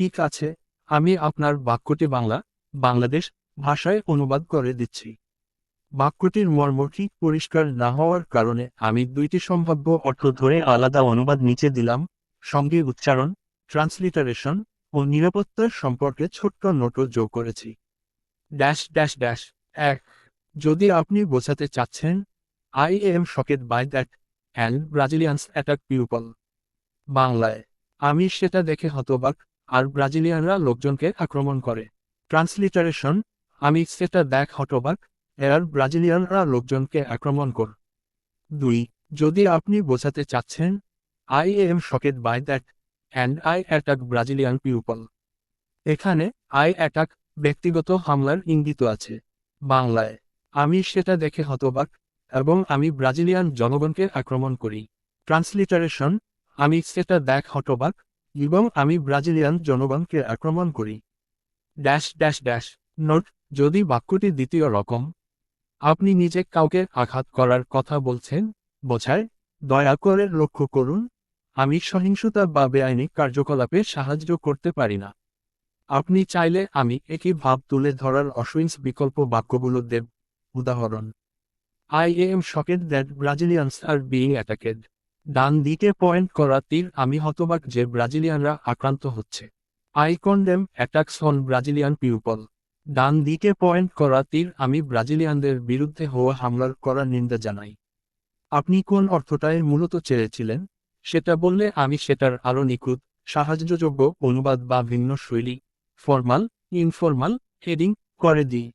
ঠিক আছে, আমি আপনার বাক্যটি বাংলা, বাংলাদেশ ভাষায় অনুবাদ করে দিচ্ছি। বাক্যটির মর্ম ঠিক পরিষ্কার না হওয়ার কারণে আমি দুইটি সম্ভাব্য অর্থ ধরে আলাদা অনুবাদ নিচে দিলাম, সঙ্গে উচ্চারণ, ট্রান্সলিটারেশন ও নিরাপত্তার সম্পর্কে ছোট্ট নোটও যোগ করেছি। ড্যাশ ড্যাশ ড্যাশ, এক, যদি আপনি বোঝাতে চাচ্ছেন, I am shocked by that and Brazilians attack people. বাংলায়, আমি সেটা দেখে হতবাক আর ব্রাজিলিয়ানরা লোকজনকে আক্রমণ করে। ট্রান্সলিটারেশন, আমি সেটা দেখ হতবাক এর ব্রাজিলিয়ানরা লোকজনকে আক্রমণ কর। দুই, যদি আপনি বোঝাতে চাচ্ছেন I am shocked by that and I attack Brazilian people এখানে আই অ্যাটাক ব্যক্তিগত হামলার ইঙ্গিত আছে। বাংলায়, আমি সেটা দেখে হতবাক, এবং আমি ব্রাজিলিয়ান জনগণকে আক্রমণ করি। ট্রান্সলিটারেশন, আমি সেটা দেখ হতবাক এবং আমি ব্রাজিলিয়ান জনগণকে আক্রমণ করি। ড্যাশ ড্যাশ ড্যাশ, নোট, যদি বাক্যটি দ্বিতীয় রকম। আপনি নিজে কাউকে আঘাত করার কথা বলছেন, বোঝায়, দয়া করে লক্ষ্য করুন, আমি সহিংসতা বা বেআইনি কার্যকলাপে সাহায্য করতে পারি না। আপনি চাইলে আমি একই ভাব তুলে ধরার অসুইন্স বিকল্প বাক্যগুলো দেব। উদাহরণ I am shocked that Brazilians are being attacked ডান দিকে পয়েন্ট করা তীর আমি হতবাক যে ব্রাজিলিয়ানরা আক্রান্ত হচ্ছে। I condemn attacks on Brazilian people. ডান দিকে পয়েন্ট করা তীর আমি ব্রাজিলিয়ানদের বিরুদ্ধে হওয়া হামলার করার নিন্দা জানাই। আপনি কোন অর্থটায় মূলত চেয়েছিলেন? সেটা বললে আমি সেটার আরও নিখুঁত, সাহায্যযোগ্য অনুবাদ বা ভিন্ন শৈলী, ফর্মাল, ইনফর্মাল, হেডিং, করে দিই।